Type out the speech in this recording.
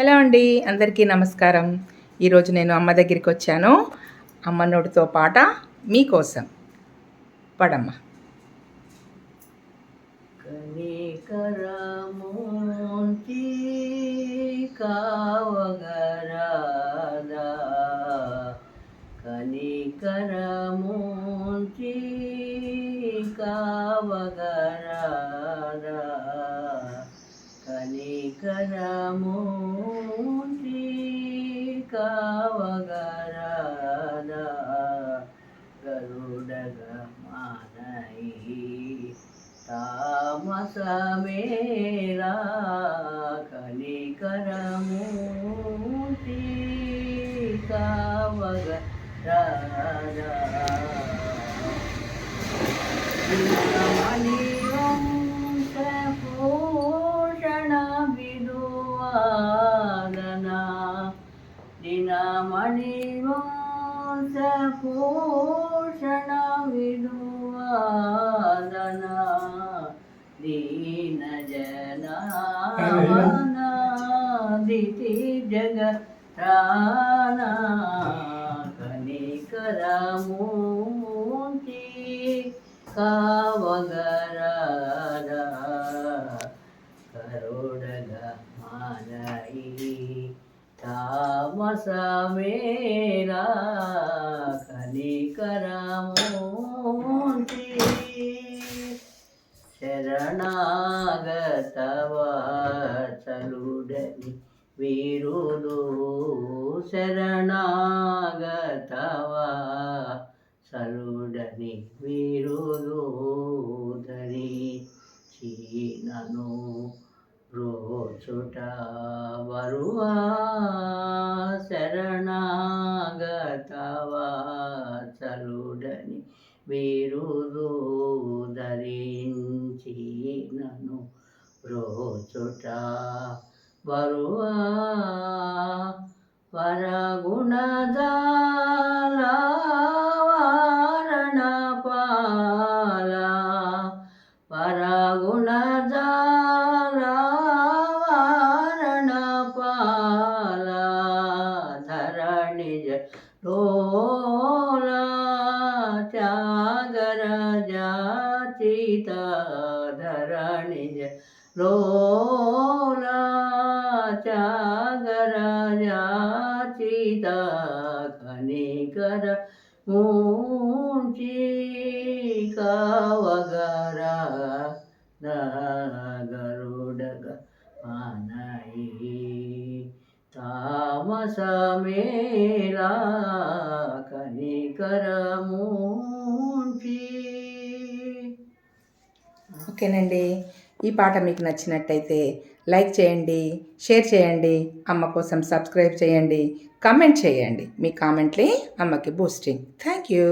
Hello అండి అందరికీ నమస్కారం. ఈరోజు నేను అమ్మ దగ్గరికి వచ్చాను. అమ్మ నోటితో పాట మీకోసం. పడమ్మ. కనికరమూర్తి కావగరాదా? కనికరమూర్తి కావగరాదా? కనికరమూర్తి కావగరాద గరుడగ మానయి తామసమేరా కనికరమూర్తి కావగ రారా దినమణి పూషణ విదువాదన దీన జనాదితి జగ రానా కనికరమూర్తి కావగరారా కరుడగ మానయి తామసమేరా శరణాగతవాచలుడని వీరులు శరణాగతవా సలుడని వీరులు ధరించినను రోచుట వరువా శరణాగతవా చలుడని వీరులు ధరించినను రోచుట వరువా వరగుణదాల పాల వరగుణదాల పాల ధరణి జో ಜಾಚಿತ ಧರಣಿಜ ಲೋಲ ಚಾಗರ ಜಾಚಿತ ಕನಿಕರ ಮೂಂಚಿ ಕಾವಗರ ಗರುಡಗ ಪಾನೈ ತಾಮಸ ಮೇಲ ಕನಿಕರ ಮೂ ఓకేనండి. ఈ పాట మీకు నచ్చినట్టయితే లైక్ చేయండి షేర్ చేయండి అమ్మ కోసం సబ్స్క్రైబ్ చేయండి కామెంట్ చేయండి. మీ కామెంట్లే అమ్మకి బూస్టింగ్ థ్యాంక్ యూ